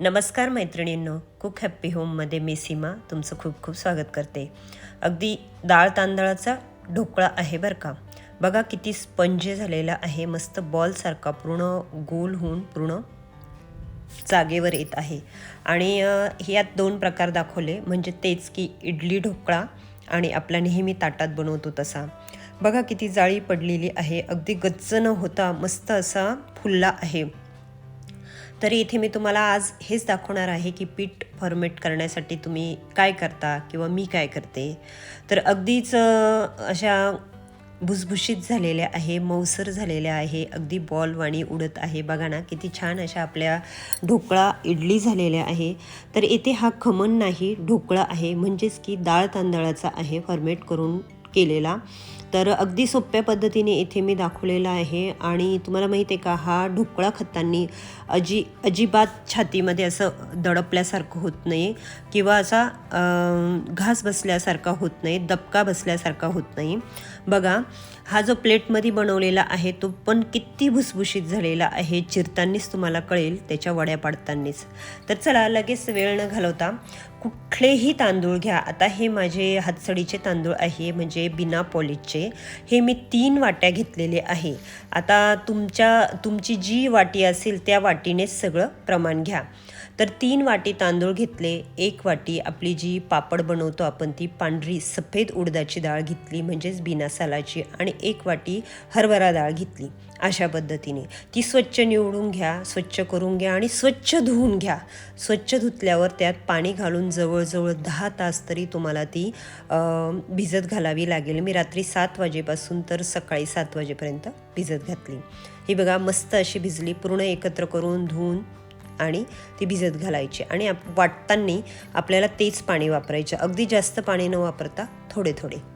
नमस्कार मैत्रिणींनो cook happy होममध्ये मी सीमा तुमचं खूप खूप स्वागत करते. अगदी डाळ तांदळाचा ढोकळा आहे बरं का? बघा किती स्पंज झालेला आहे मस्त बॉलसारखा पूर्ण गोल होऊन पूर्ण जागेवर येत आहे. आणि ह्यात दोन प्रकार दाखवले म्हणजे तेच की इडली ढोकळा आणि आपला नेहमी ताटात बनवतो तसा. बघा किती जाळी पडलेली आहे अगदी गच्च न होता मस्त असा फुलला आहे. तरी इथे मी तुम्हाला आज हेच दाखवणार आहे की पीठ फॉर्मेट करण्यासाठी तुम्ही काय करता किंवा मी काय करते. तर अगदीच अशा भुसभुशीत झालेल्या आहे मऊसर झालेल्या आहे अगदी बॉलवाणी उडत आहे. बघा ना किती छान अशा आपल्या ढोकळा इडली झालेल्या आहे. तर इथे हा खमण नाही ढोकळा आहे. म्हणजेच की डाळ तांदळाचा आहे फॉर्मेट करून केलेला. तर अगदी सोप्या पद्धतीने इथे मी दाखवलेला आहे. आणि तुम्हाला माहिती आहे का हा ढोकळा खतांनी अजी अजिबात छातीमध्ये असं दडपल्यासारखं होत नाही किंवा असा घास बसल्यासारखा होत नाही दबका बसल्यासारखा होत नाही. बघा हा जो प्लेटमध्ये बनवलेला आहे तो पण किती भुसभुशीत झालेला आहे चिरतानीच तुम्हाला कळेल त्याच्या वड्या पाडतानीच. तर चला लगेच वेळ न घालवता कुठलेही तांदूळ घ्या. आता हे माझे हातसडीचे तांदूळ आहे म्हणजे बिना पॉलिशचे. हे मी तीन वाट्या घेतलेले आहे. आता तुमच्या तुमची जी वाटी असेल त्या वाटीनेच सगळं प्रमाण घ्या. तर तीन वाटी तांदूळ घेतले एक वाटी आपली जी पापड बनवतो आपण ती पांढरी सफेद उडदाची डाळ घेतली म्हणजेच बिना सालाची आणि एक वाटी हरभरा डाळ घेतली अशा पद्धतीने. ती स्वच्छ निवडून घ्या स्वच्छ करून घ्या आणि स्वच्छ धुवून घ्या. स्वच्छ धुतल्यावर त्यात पाणी घालून जवळजवळ दहा तास तरी तुम्हाला ती भिजत घालावी लागेल. मी रात्री सात वाजेपासून तर सकाळी सात वाजेपर्यंत भिजत घातली. ही बघा मस्त अशी भिजली पूर्ण एकत्र करून धुवून आणि ती भिजत घालायची. आणि आप वाटताना आपल्याला तेच पाणी वापरायचं. अगदी जास्त पाणी न वापरता थोडे थोडे.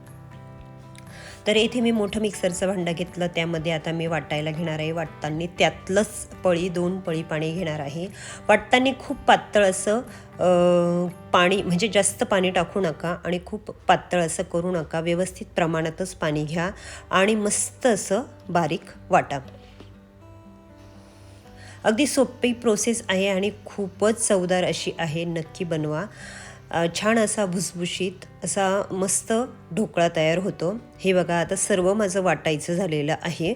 तर येथे मी मोठं मिक्सरचं भांडं घेतलं. त्यामध्ये आता मी वाटायला घेणार आहे. वाटताना त्यातलंच पळी दोन पळी पाणी घेणार आहे. वाटताना खूप पातळ असं पाणी म्हणजे जास्त पाणी टाकू नका आणि खूप पातळ असं करू नका. व्यवस्थित प्रमाणातच पाणी घ्या आणि मस्त असं बारीक वाटा. अगदी सोपी प्रोसेस आहे आणि खूपच चवदार अशी आहे. नक्की बनवा. छान असा भुसभुशीत असा मस्त ढोकळा तयार होतो. हे बघा आता सर्व माझं वाटायचं झालेलं आहे.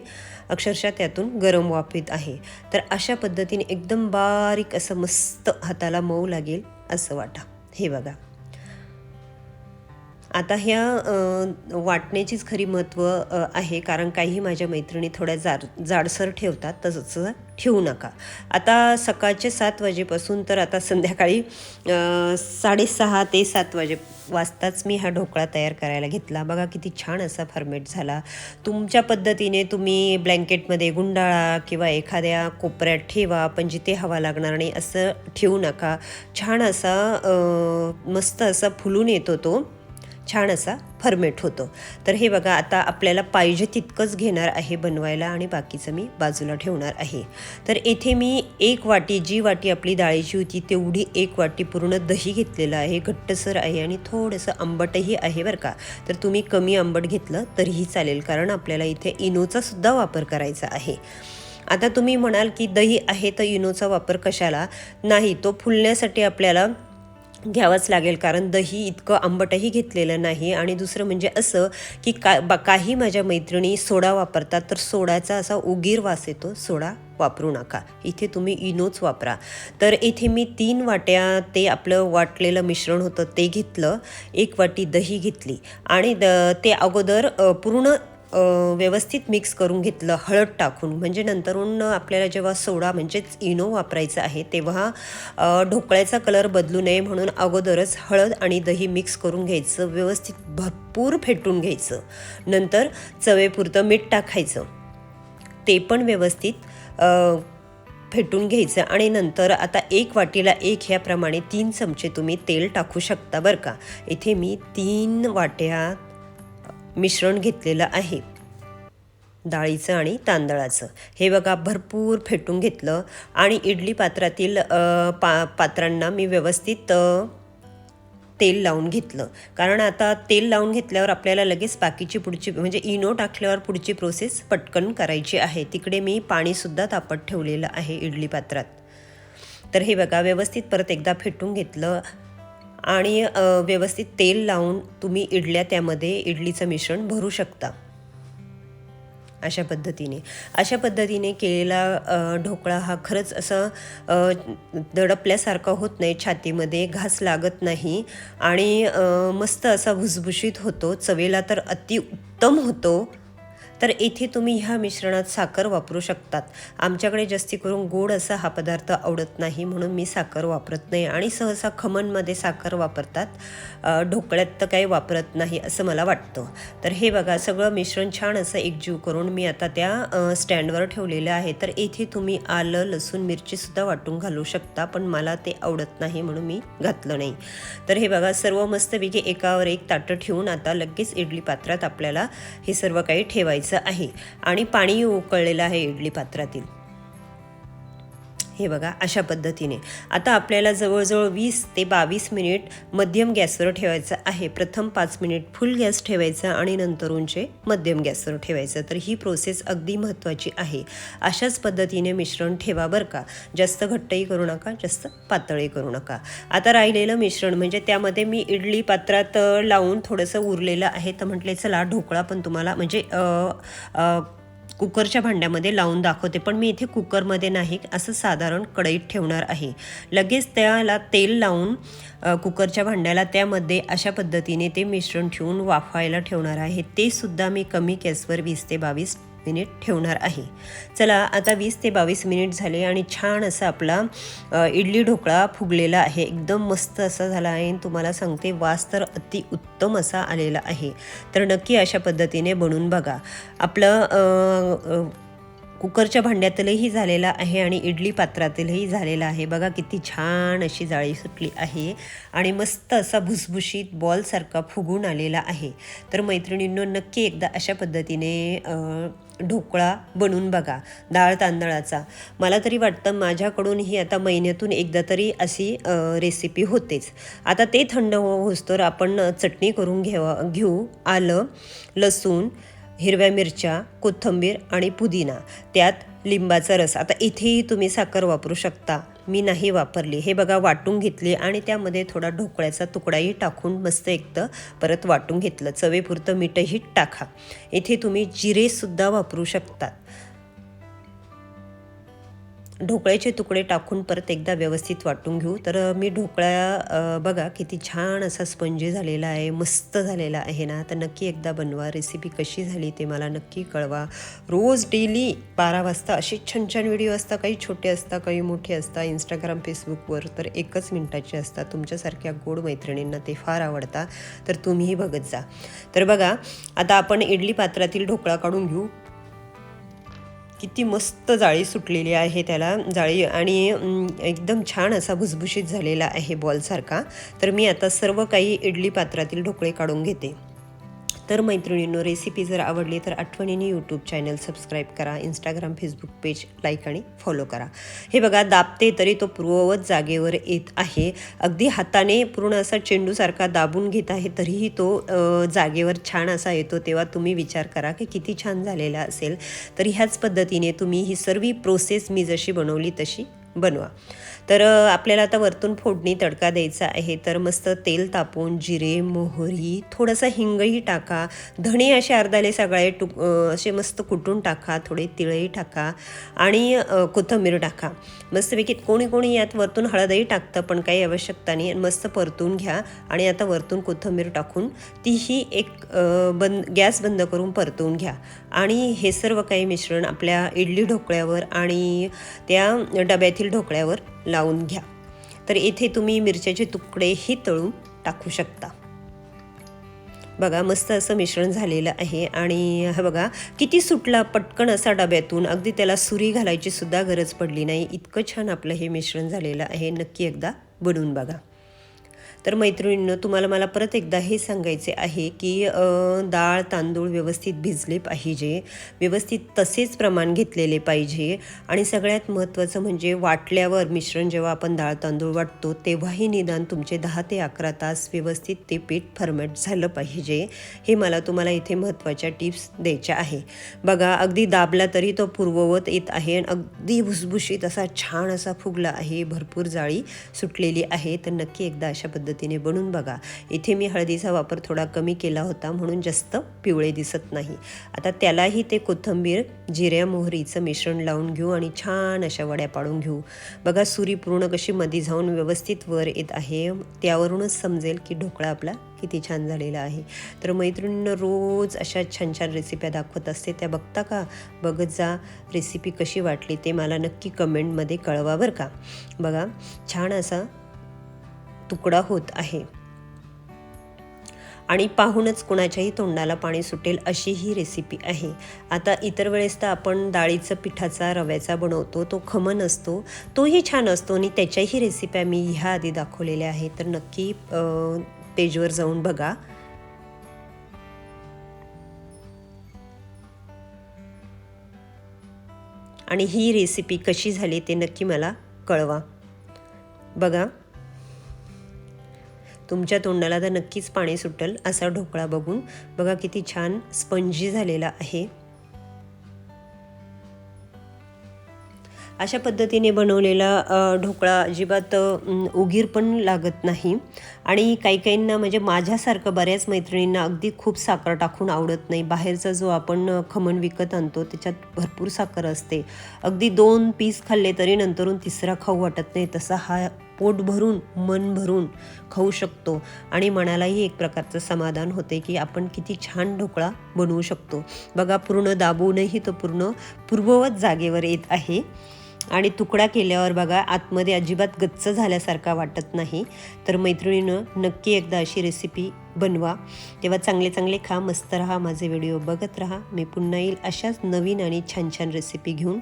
अक्षरशः त्यातून गरम वाफेत आहे. तर अशा पद्धतीने एकदम बारीक असं मस्त हाताला मऊ लागेल असं वाटा. हे बघा. आता ह्या वाटण्याचीच खरी महत्त्व आहे. कारण काही माझ्या मैत्रिणी थोड्या जाड जाडसर ठेवतात तसंच ठेवू नका. आता सकाळचे सात वाजेपासून तर आता संध्याकाळी साडेसहा ते सात वाजे वाजताच मी हा ढोकळा तयार करायला घेतला. बघा किती छान असा फॉर्मेट झाला. तुमच्या पद्धतीने तुम्ही ब्लँकेटमध्ये गुंडाळा किंवा एखाद्या कोपऱ्यात ठेवा पण जिथे हवा लागणार नाही असं ठेवू नका. छान असा मस्त असा फुलून येतो तो. छान असा फर्मेट होतो. तर हे बघा आता आपल्याला पाहिजे तितकंच घेणार आहे बनवायला आणि बाकीचं मी बाजूला ठेवणार आहे. तर येथे मी एक वाटी जी वाटी आपली डाळीची होती तेवढी एक वाटी पूर्ण दही घेतलेलं आहे. घट्टसर आहे आणि थोडंसं आंबटही आहे बरं का. तर तुम्ही कमी आंबट घेतलं तरीही चालेल कारण आपल्याला इथे इनोचा सुद्धा वापर करायचा आहे. आता तुम्ही म्हणाल की दही आहे तर इनोचा वापर कशाला? नाही तो फुलण्यासाठी आपल्याला घ्यावंच लागेल कारण दही इतकं आंबटही घेतलेलं नाही. आणि दुसरं म्हणजे असं की का बा काही माझ्या मैत्रिणी सोडा वापरतात तर सोडाचा असा उगीर वास येतो सोडा वापरू नका. इथे तुम्ही इनोच वापरा. तर इथे मी तीन वाट्या ते आपलं वाटलेलं मिश्रण होतं ते घेतलं. एक वाटी दही घेतली. आणि द ते अगोदर पूर्ण व्यवस्थित मिक्स करून घेतलं हळद टाकून. म्हणजे नंतरून आपल्याला जेव्हा सोडा म्हणजेच इनो वापरायचा आहे तेव्हा ढोकळ्याचा कलर बदलू नये म्हणून अगोदरच हळद आणि दही मिक्स करून घ्यायचं. व्यवस्थित भरपूर फेटून घ्यायचं. नंतर चवेपुरतं मीठ टाकायचं. ते पण व्यवस्थित फेटून घ्यायचं. आणि नंतर आता एक वाटीला एक ह्याप्रमाणे तीन चमचे तुम्ही तेल टाकू शकता बरं का. इथे मी तीन वाट्या मिश्रण घेतलेलं आहे. डाळीचं आणि तांदळाचं. हे बघा भरपूर फेटून घेतलं आणि इडली पात्रातील पा पात्रांना मी व्यवस्थित तेल लावून घेतलं. कारण आता तेल लावून घेतल्यावर आपल्याला लगेच बाकीची पुढची म्हणजे इनो टाकल्यावर पुढची प्रोसेस पटकन करायची आहे. तिकडे मी पाणीसुद्धा तापत ठेवलेलं आहे इडली पात्रात. तर हे बघा व्यवस्थित परत एकदा फेटून घेतलं. आणि व्यवस्थित तेल लावून तुम्ही इडल्या त्यामध्ये इडलीचं मिश्रण भरू शकता. अशा पद्धतीने. अशा पद्धतीने केलेला ढोकळा हा खरंच असं दडपल्यासारखा होत नाही छातीमध्ये घास लागत नाही आणि मस्त असा भुसभुशीत होतो. चवेला तर अतिउत्तम होतो. तर येथे तुम्ही ह्या मिश्रणात साखर वापरू शकतात. आमच्याकडे जास्ती करून गोड असा हा पदार्थ आवडत नाही म्हणून मी साखर वापरत नाही आणि सहसा खमणमध्ये साखर वापरतात. ढोकळ्यात तर काही वापरत नाही असं मला वाटतं. तर हे बघा सगळं मिश्रण छान असं एकजीव करून मी आता त्या स्टँडवर ठेवलेलं आहे तर येथे तुम्ही आलं लसूण मिरचीसुद्धा वाटून घालू शकता पण मला ते आवडत नाही म्हणून मी घातलं नाही. तर हे बघा सर्व मस्तपैकी एकावर एक ताटं ठेवून आता लगेच इडली पात्रात आपल्याला हे सर्व काही ठेवायचं आहे. आणि पाणी उकळलेलं आहे इडली पात्रातील. हे बघा अशा पद्धतीने. आता आपल्याला जवळजवळ वीस ते बावीस मिनिट मध्यम गॅसवर ठेवायचं आहे. प्रथम पाच मिनिट फुल गॅस ठेवायचा आणि नंतर उंचे मध्यम गॅसवर ठेवायचं. तर ही प्रोसेस अगदी महत्त्वाची आहे. अशाच पद्धतीने मिश्रण ठेवा बरं का. जास्त घट्टही करू नका जास्त पातळही करू नका. आता राहिलेलं मिश्रण म्हणजे त्यामध्ये मी इडली पात्रात लावून थोडंसं उरलेलं आहे. तर म्हटले चला ढोकळा पण तुम्हाला म्हणजे कुकरच्या भांड्यामध्ये लावून दाखवते पण मी इथे कुकरमध्ये नाही असं साधारण कढईत ठेवणार आहे. लगेच त्याला तेल लावून कुकरच्या भांड्याला त्यामध्ये अशा पद्धतीने ते मिश्रण ठेवून वाफायला ठेवणार आहे. ते सुद्धा मी कमी गॅसवर वीस ते बावीस मिनिट ठेवणार आहे. चला आता वीस ते बावीस मिनिट झाले आणि छान असा आपला इडली ढोकळा फुगलेला आहे. एकदम मस्त असा झाला आहे आणि तुम्हाला सांगते वास तर अति उत्तम असा आलेला आहे. तर नक्की अशा पद्धतीने बनवून बघा. आपलं कुकरच्या भांड्यातीलही झालेला आहे आणि इडली पात्रातीलही झालेला आहे. बघा किती छान अशी जाळी सुटली आहे आणि मस्त असा भुसभुशीत बॉलसारखा फुगून आलेला आहे. तर मैत्रिणींनो नक्की एकदा अशा पद्धतीने ढोकळा बनवून बघा डाळ तांदळाचा. मला तरी वाटतं माझ्याकडून ही आता महिन्यातून एकदा तरी अशी रेसिपी होतेच. आता ते थंड होस तर आपण चटणी करून घेवा घेऊ. आलं लसूण हिरव्या मिरच्या कोथिंबीर आणि पुदिना. त्यात लिंबाचा रस. आता इथेही तुम्ही साखर वापरू शकता. मी नाही वापरली. हे बघा वाटून घेतली आणि त्यामध्ये थोडा ढोकळ्याचा तुकडाही टाकून मस्त एकदा परत वाटून घेतलं. चवेपुरतं मीठही टाका. इथे तुम्ही जिरेसुद्धा वापरू शकतात. ढोकळ्याचे तुकडे टाकून परत एकदा व्यवस्थित वाटून घेऊ. तर मी ढोकळा बघा किती छान असा स्पंजी झालेला आहे मस्त झालेला आहे ना. तर नक्की एकदा बनवा. रेसिपी कशी झाली ते मला नक्की कळवा. रोज डेली बारा वाजता असे छान छान व्हिडिओ असतात. काही छोटे असतात काही मोठे असतात. इंस्टाग्राम फेसबुकवर तर एकच मिनटाचे असतात. तुमच्यासारख्या गोड मैत्रिणींना ते फार आवडतात. तर तुम्हीही बघत जा. तर बघा आता आपण इडली पात्रातील ढोकळा काढून घेऊ. किती मस्त जाळी सुटलेली आहे त्याला जाळी. आणि एकदम छान असा भुसभुशीत झालेला आहे बॉलसारखा. तर मी आता सर्व काही इडली पात्रातील ढोकळे काढून घेते. तर मैत्रिणींनो रेसिपी जर आवडली तर आठवणीने यूट्यूब चॅनल सबस्क्राईब करा इंस्टाग्राम फेसबुक पेज लाईक आणि फॉलो करा. हे बघा दाबते तरी तो पूर्ववत जागेवर येत आहे. अगदी हाताने पूर्ण असा चेंडूसारखा दाबून घेत आहे तरीही तो जागेवर छान असा येतो. तेव्हा तुम्ही विचार करा की किती छान झालेला असेल. तर ह्याच पद्धतीने तुम्ही ही सर्व प्रोसेस मी जशी बनवली तशी बनवा. तर आपल्याला आता वरतून फोडणी तडका द्यायचा आहे. तर मस्त तेल तापवून जिरे मोहरी थोडंसं हिंगही टाका. धणे असे अर्धाले सगळे टुक असे मस्त कुटून टाका. थोडे तिळही टाका. आणि कोथंबीर टाका. मस्तपैकी कोणी कोणी यात वरतून हळदही टाकतं पण काही आवश्यकता नाही. आणि मस्त परतून घ्या. आणि आता वरतून कोथंबीर टाकून तीही एक बंद गॅस बंद करून परतून घ्या. आणि हे सर्व काही मिश्रण आपल्या इडली ढोकळ्यावर आणि त्या डब्यातील ढोकळ्यावर लावून घ्या. तर इथे तुम्ही मिरच्याचे तुकडेही तळून टाकू शकता. बघा मस्त असं मिश्रण झालेलं आहे आणि हा बघा किती सुटला पटकन असा डब्यातून. अगदी त्याला सुरी घालायची सुद्धा गरज पडली नाही. इतकं छान आपलं हे मिश्रण झालेलं आहे. नक्की एकदा बनवून बघा. तर मैत्रिणींनो तुम्हाला मला परत एकदा हे सांगायचे आहे की डाळ तांदूळ व्यवस्थित भिजले पाहिजे व्यवस्थित तसेच प्रमाण घेतलेले पाहिजे आणि सगळ्यात महत्त्वाचं म्हणजे वाटल्यावर मिश्रण जेव्हा आपण डाळ तांदूळ वाटतो तेव्हाही निदान तुमचे दहा ते अकरा तास व्यवस्थित ते पीठ फर्मेट झालं पाहिजे. हे मला तुम्हाला इथे महत्त्वाच्या टिप्स द्यायच्या आहे. बघा अगदी दाबला तरी तो पूर्ववत येत आहे आणि अगदी भुसभुशीत असा छान असा फुगला आहे भरपूर जाळी सुटलेली आहे. तर नक्की एकदा अशा पद्धती पद्धतीने बनवून बघा. इथे मी हळदीचा वापर थोडा कमी केला होता म्हणून जास्त पिवळे दिसत नाही. आता त्यालाही ते कोथिंबीर जिऱ्या मोहरीचं मिश्रण लावून घेऊ आणि छान अशा वड्या पाडून घेऊ. बघा सुरी पूर्ण कशी मध्ये जाऊन व्यवस्थित वर येत आहे. त्यावरूनच समजेल की ढोकळा आपला किती छान झालेला आहे. तर मैत्रिणींना रोज अशा छान छान रेसिप्या दाखवत असते. त्या बघता का? बघत जा रेसिपी कशी वाटली ते मला नक्की कमेंटमध्ये कळवा बरं का? बघा छान असा तुकडा होत आहे. आणि पाहूनच कुणाच्याही तोंडाला पाणी सुटेल अशी ही रेसिपी आहे. आता इतर वेळेस तर आपण डाळीचं पिठाचा रव्याचा बनवतो तो खमन असतो तोही छान असतो आणि त्याच्याही रेसिप्या मी ह्या आधी दाखवलेल्या आहेत. तर नक्की पेजवर जाऊन बघा. आणि ही रेसिपी कशी झाली ते नक्की मला कळवा. बघा. तुमच्या तोंडाला तर नक्कीच पाणी सुटेल असा ढोकळा बघून. बघा किती छान स्पंजी झालेला आहे. अशा पद्धतीने बनवलेला ढोकळा अजिबात उगीर पण लागत नाही. आणि काही काहींना म्हणजे माझ्यासारखं बऱ्याच मैत्रिणींना अगदी खूप साखर टाकून आवडत नाही. बाहेरचा जो आपण खमण विकत आणतो त्याच्यात भरपूर साखर असते. अगदी दोन पीस खाल्ले तरी नंतरून तिसरा खाऊ वाटत नाही. तसा हा पोट भरून मन भरून खाऊ शकतो. आणि मनालाही एक प्रकारचं समाधान होते की आपण किती छान ढोकळा बनवू शकतो. बघा पूर्ण दाबूनही तो पूर्ण पूर्ववत जागेवर येत आहे. आणि तुकडा केल्यावर बघा आतमध्ये अजिबात गच्च झाल्यासारखा वाटत नाही. तर मैत्रिणीनं नक्की एकदा अशी रेसिपी बनवा. तेव्हा चांगले चांगले खा मस्त राहा माझे व्हिडिओ बघत राहा. मी पुन्हा येईल अशाच नवीन आणि छान छान रेसिपी घेऊन.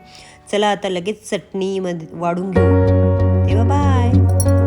चला आता लगेच चटणीमध्ये वाढून घेऊ. Okay, bye bye.